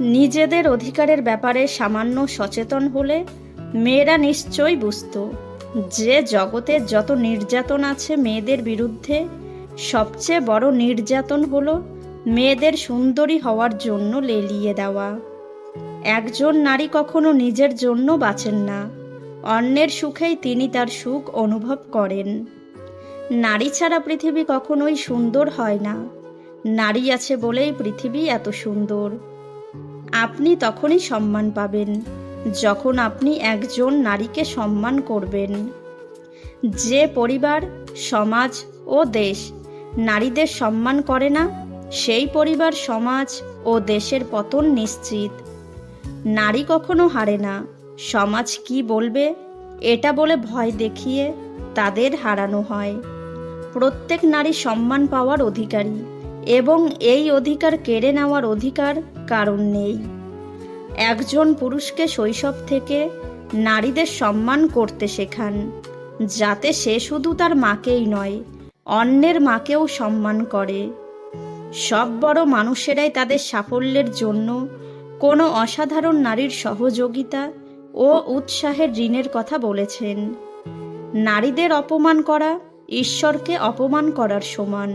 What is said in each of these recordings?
নিজেদের অধিকারের ব্যাপারে সামান্য সচেতন হলে মেয়েরা নিশ্চয়ই বুঝতো, যে জগতে যত নির্যাতন আছে মেয়েদের বিরুদ্ধে, সবচেয়ে বড় নির্যাতন হলো মেয়েদের সুন্দরী হওয়ার জন্য লেলিয়ে দেওয়া। একজন নারী কখনো নিজের জন্য বাঁচেন না, অন্যের সুখেই তিনি তার সুখ অনুভব করেন। নারী ছাড়া পৃথিবী কখনোই সুন্দর হয় না, নারী আছে বলেই পৃথিবী এত সুন্দর। আপনি তখনই সম্মান পাবেন, যখন আপনি একজন নারীকে সম্মান করবেন। যে পরিবার, সমাজ ও দেশ নারীদের সম্মান করে না, সেই পরিবার, সমাজ ও দেশের পতন নিশ্চিত। নারী কখনো হারে না, সমাজ কি বলবে, এটা বলে ভয় দেখিয়ে তাদের হারানো হয়। প্রত্যেক নারী সম্মান পাওয়ার অধিকারী। এবং এই অধিকার কেড়ে নেওয়ার অধিকার কারণ নেই। একজন পুরুষকে শৈশব থেকে নারীদের সম্মান করতে শেখান, যাতে সে শুধু তার মাকেই নয়, অন্যের মাকেও সম্মান করে। সব বড় মানুষেরাই তাদের সাফল্যের জন্য কোনো অসাধারণ নারীর সহযোগিতা ও উৎসাহের ঋণের কথা বলেছেন। নারীদের অপমান করা ঈশ্বরকে অপমান করার সমান।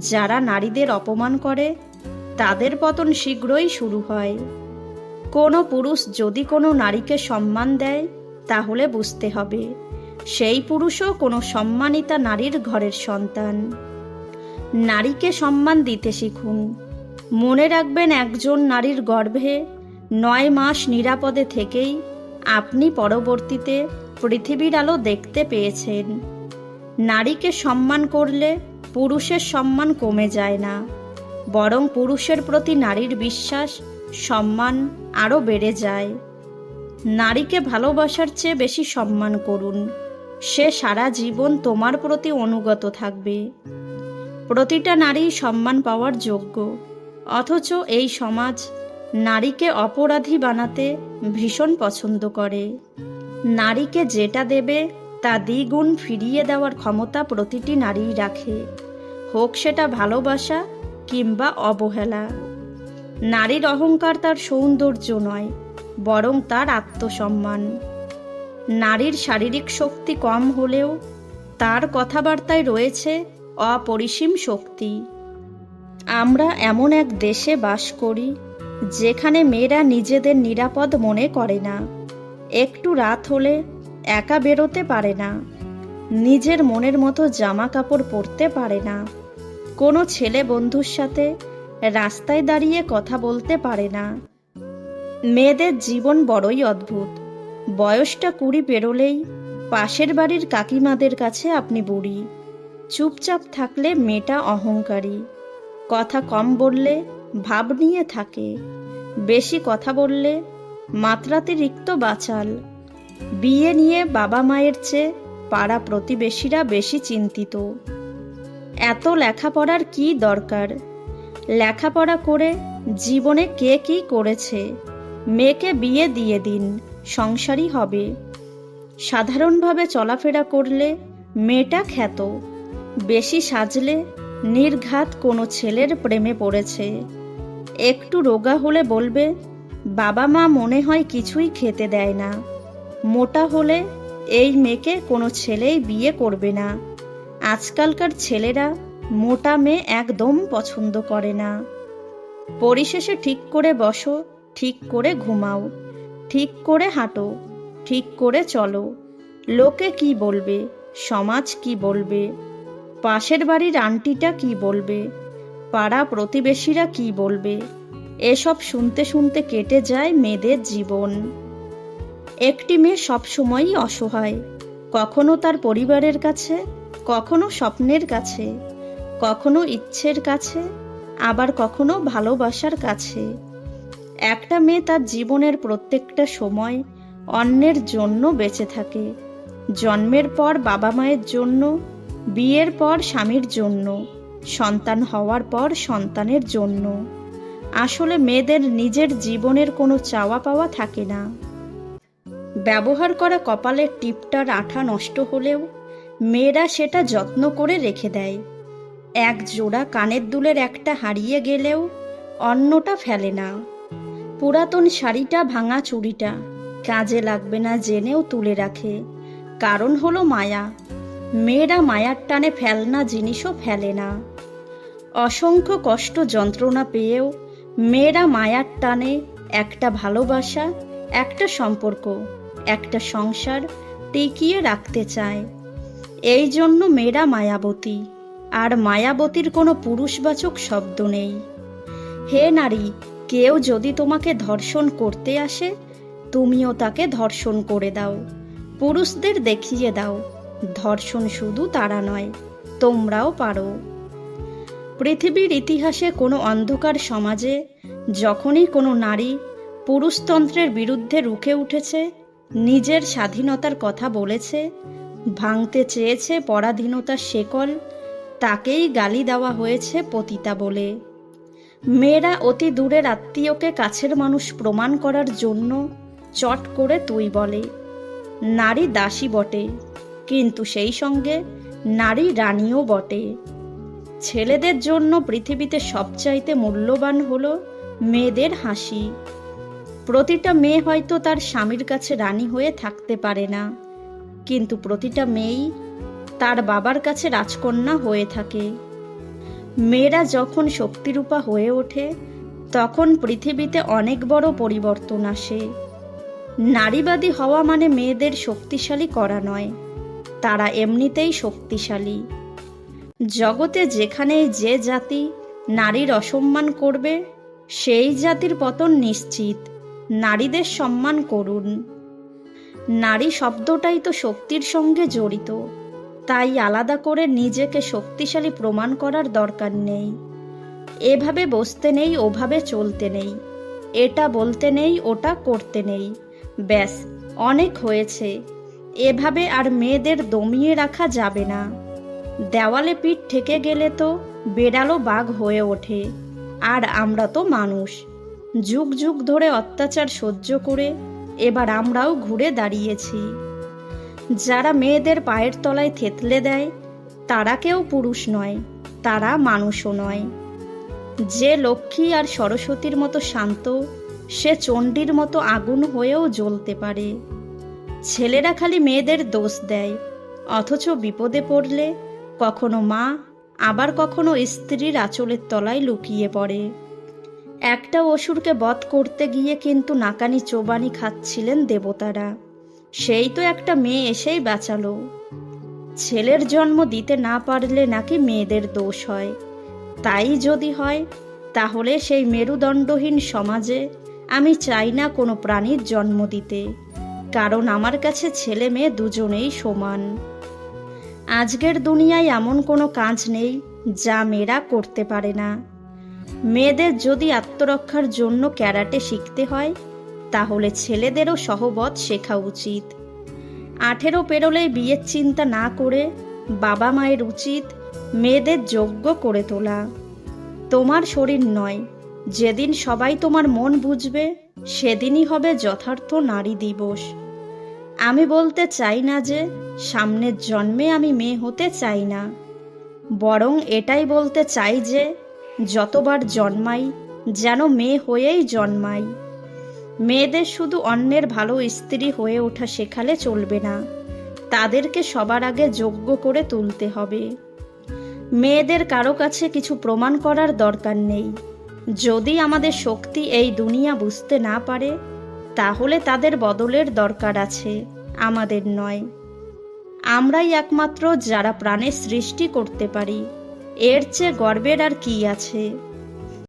যারা নারীদের অপমান করে, তাদের পতন শীঘ্রই শুরু হয়। কোনো পুরুষ যদি কোনো নারীকে সম্মান দেয়, তাহলে বুঝতে হবে, সেই পুরুষও কোনো সম্মানিতা নারীর ঘরের সন্তান। নারীকে সম্মান দিতে শিখুন। মনে রাখবেন একজন নারীর গর্ভে নয় মাস নিরাপদে থেকেই আপনি পরবর্তীতে পৃথিবীর আলো দেখতে পেয়েছেন। নারীকে সম্মান করলে পুরুষের সম্মান কমে যায় না, বরং পুরুষের প্রতি নারীর বিশ্বাস, সম্মান আরও বেড়ে যায়। নারীকে ভালোবাসার চেয়ে বেশি সম্মান করুন। সে সারা জীবন তোমার প্রতি অনুগত থাকবে। প্রতিটা নারী সম্মান পাওয়ার যোগ্য, অথচ এই সমাজ নারীকে অপরাধী বানাতে ভীষণ পছন্দ করে। নারীকে যেটা দেবে তা দ্বিগুণ ফিরিয়ে দেওয়ার ক্ষমতা প্রতিটি নারীই রাখে। হোক সেটা ভালোবাসা কিংবা অবহেলা। নারীর অহংকার তার সৌন্দর্য নয়, বরং তার আত্মসম্মান। নারীর শারীরিক শক্তি কম হলেও তার কথাবার্তায় রয়েছে অপরিসীম শক্তি। আমরা এমন এক দেশে বাস করি, যেখানে মেয়েরা নিজেদের নিরাপদ মনে করে না। একটু রাত হলে একা বেরোতে পারে না। নিজের মনের মতো জামা কাপড় পরতে পারে না। কোনো ছেলে বন্ধুর সাথে রাস্তায় দাঁড়িয়ে কথা বলতে পারে না। মেয়েদের জীবন বড়ই অদ্ভুত। বয়সটা কুড়ি পেরোলেই পাশের বাড়ির কাকিমাদের কাছে আপনি বুড়ি। চুপচাপ থাকলে মেয়েটা অহংকারী। কথা কম বললে ভাব নিয়ে থাকে। বেশি কথা বললে মাত্রাতিরিক্ত বাচাল। বিয়ে নিয়ে বাবা মায়ের চেয়ে পাড়া প্রতিবেশীরা বেশি চিন্তিত। এত লেখাপড়ার কি দরকার? লেখাপড়া করে জীবনে কে কি করেছে? মেয়েকে বিয়ে দিয়ে দিন, সংসারই হবে। সাধারণভাবে চলাফেরা করলে মেয়েটা খ্যাত। বেশি সাজলে নির্ঘাত কোনো ছেলের প্রেমে পড়েছে। একটু রোগা হলে বলবে, বাবা মা মনে হয় কিছুই খেতে দেয় না। মোটা হলে এই মেয়েকে কোনো ছেলেই বিয়ে করবে না। আজকালকার ছেলেরা মোটা মেয়ে একদম পছন্দ করে না। পরিশেষে ঠিক করে বসো, ঠিক করে ঘুমাও, ঠিক করে হাঁটো, ঠিক করে চলো। লোকে কি বলবে? সমাজ কি বলবে? পাশের বাড়ির আন্টিটা কি বলবে? পাড়া প্রতিবেশীরা কি বলবে? এসব শুনতে শুনতে কেটে যায় মেয়েদের জীবন। একটি মেয়ে সবসময়ই অসহায়। কখনো তার পরিবারের কাছে, কখনো স্বপ্নের কাছে, কখনো ইচ্ছের কাছে, আবার কখনো ভালোবাসার কাছে। একটা মেয়ে তার জীবনের প্রত্যেকটা সময় অন্যের জন্য বেঁচে থাকে। জন্মের পর বাবা মায়ের জন্য, বিয়ের পর স্বামীর জন্য, সন্তান হওয়ার পর সন্তানের জন্য। আসলে মেয়েদের নিজের জীবনের কোনো চাওয়া পাওয়া থাকে না। ব্যবহার করা কপালের টিপটার আঠা নষ্ট হলেও মেয়েরা সেটা যত্ন করে রেখে দেয়। এক জোড়া কানের দুলের একটা হারিয়ে গেলেও অন্যটা ফেলে না। পুরাতন শাড়িটা ভাঙা চুড়িটা কাজে লাগবে না জেনেও তুলে রাখে। কারণ হলো মায়া। মেয়েরা মায়ার টানে ফেলনা জিনিসও ফেলে না। অসংখ্য কষ্ট যন্ত্রণা পেয়েও মেয়েরা মায়ার টানে একটা ভালোবাসা, একটা সম্পর্ক। একটা সংসার টিকিয়ে রাখতে চায়। এই জন্য মেয়েরা মায়াবতী। আর মায়াবতীর কোনো পুরুষবাচক শব্দ নেই। হে নারী, কেউ যদি তোমাকে ধর্ষণ করতে আসে, তুমিও তাকে ধর্ষণ করে দাও। পুরুষদের দেখিয়ে দাও। ধর্ষণ শুধু তারা নয়, তোমরাও পারো। পৃথিবীর ইতিহাসে কোনো অন্ধকার সমাজে যখনই কোনো নারী পুরুষতন্ত্রের বিরুদ্ধে রুখে উঠেছে নিজের স্বাধীনতার কথা বলেছে, ভাঙতে চেয়েছে পরাধীনতার শেকল, তাকেই গালি দেওয়া হয়েছে পতিতা বলে। মেয়েরা অতি দূরের আত্মীয়কে কাছের মানুষ প্রমাণ করার জন্য চট করে তুই বলে। নারী দাসী বটে, কিন্তু সেই সঙ্গে নারী রানীও বটে। ছেলেদের জন্য পৃথিবীতে সবচাইতে মূল্যবান হলো মেয়েদের হাসি। প্রতিটা মেয়ে হয়তো তার স্বামীর কাছে রানী হয়ে থাকতে পারে না। কিন্তু প্রতিটা মেয়েই তার বাবার কাছে রাজকন্যা হয়ে থাকে। মেয়েরা যখন শক্তিরূপা হয়ে ওঠে, তখন পৃথিবীতে অনেক বড় পরিবর্তন আসে। নারীবাদী হওয়া মানে মেয়েদের শক্তিশালী করা নয়, তারা এমনিতেই শক্তিশালী। জগতে যেখানেই যে জাতি নারীর অসম্মান করবে, সেই জাতির পতন নিশ্চিত। নারীদের সম্মান করুন। নারী শব্দটাই তো শক্তির সঙ্গে জড়িত। তাই আলাদা করে নিজেকে শক্তিশালী প্রমাণ করার দরকার নেই। এভাবে বসতে নেই, ওভাবে চলতে নেই। এটা বলতে নেই, ওটা করতে নেই। ব্যাস, অনেক হয়েছে। এভাবে আর মেয়েদের দমিয়ে রাখা যাবে না। দেওয়ালে পিঠ ঠেকে গেলে তো বেড়ালো বাঘ হয়ে ওঠে। আর আমরা তো মানুষ। যুগ যুগ ধরে অত্যাচার সহ্য করে এবার আমরাও ঘুরে দাঁড়িয়েছি। যারা মেয়েদের পায়ের তলায় থেতলে দেয়, তারা কেউ পুরুষ নয়, তারা মানুষও নয়। যে লক্ষ্মী আর সরস্বতীর মতো শান্ত, সে চণ্ডীর মতো আগুন হয়েও জ্বলতে পারে। ছেলেরা খালি মেয়েদের দোষ দেয়, অথচ বিপদে পড়লে কখনো মা, আবার কখনো স্ত্রীর আঁচলের তলায় লুকিয়ে পড়ে। একটা অসুরকে বধ করতে গিয়ে কিন্তু নাকানি চোবানি খাচ্ছিলেন দেবতারা। সেই তো একটা মেয়ে এসেই বাঁচালো। ছেলের জন্ম দিতে না পারলে নাকি মেয়েদের দোষ হয়। তাই যদি হয়, তাহলে সেই মেরুদণ্ডহীন সমাজে আমি চাই না কোনো প্রাণীর জন্ম দিতে, কারণ আমার কাছে ছেলে মেয়ে দুজনেই সমান। আজকের দুনিয়ায় এমন কোনো কাজ নেই যা মেয়েরা করতে পারে না। মেয়েদের যদি আত্মরক্ষার জন্য ক্যারাটে শিখতে হয়, তাহলে ছেলেদেরও সহবত শেখা উচিত। আঠেরো পেরোলেই বিয়ের চিন্তা না করে বাবা মায়ের উচিত মেয়েদের যোগ্য করে তোলা। তোমার শরীর নয়। যেদিন সবাই তোমার মন বুঝবে, সেদিনই হবে যথার্থ নারী দিবস। আমি বলতে চাই না যে সামনের জন্মে আমি মেয়ে হতে চাই না। বরং এটাই বলতে চাই যে যতবার জন্মাই, যেন মেয়ে হয়েই জন্মাই। মেয়েদের শুধু অন্যের ভালো স্ত্রী হয়ে ওঠা শেখালে চলবে না। তাদেরকে সবার আগে যোগ্য করে তুলতে হবে। মেয়েদের কারও কাছে কিছু প্রমাণ করার দরকার নেই। যদি আমাদের শক্তি এই দুনিয়া বুঝতে না পারে, তাহলে তাদের বদলের দরকার আছে, আমাদের নয়। আমরাই একমাত্র যারা প্রাণের সৃষ্টি করতে পারি। এর চেয়ে গর্বের আর কি আছে?